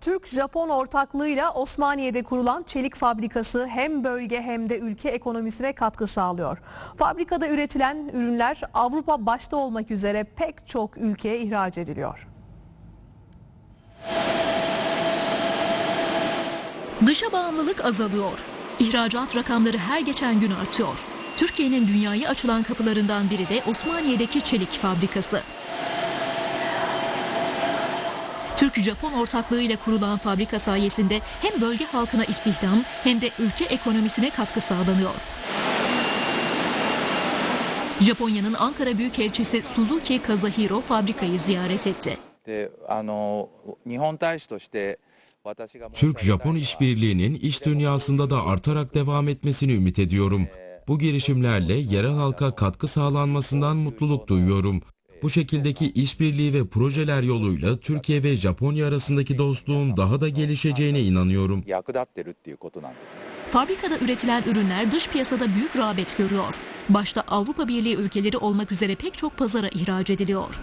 Türk-Japon ortaklığıyla Osmaniye'de kurulan çelik fabrikası hem bölge hem de ülke ekonomisine katkı sağlıyor. Fabrikada üretilen ürünler Avrupa başta olmak üzere pek çok ülkeye ihraç ediliyor. Dışa bağımlılık azalıyor. İhracat rakamları her geçen gün artıyor. Türkiye'nin dünyaya açılan kapılarından biri de Osmaniye'deki çelik fabrikası. Türk-Japon ortaklığıyla kurulan fabrika sayesinde hem bölge halkına istihdam hem de ülke ekonomisine katkı sağlanıyor. Japonya'nın Ankara Büyükelçisi Suzuki Kazahiro fabrikayı ziyaret etti. Türk-Japon işbirliğinin iş dünyasında da artarak devam etmesini ümit ediyorum. Bu girişimlerle yerel halka katkı sağlanmasından mutluluk duyuyorum. Bu şekildeki işbirliği ve projeler yoluyla Türkiye ve Japonya arasındaki dostluğun daha da gelişeceğine inanıyorum. Fabrikada üretilen ürünler dış piyasada büyük rağbet görüyor. Başta Avrupa Birliği ülkeleri olmak üzere pek çok pazara ihraç ediliyor.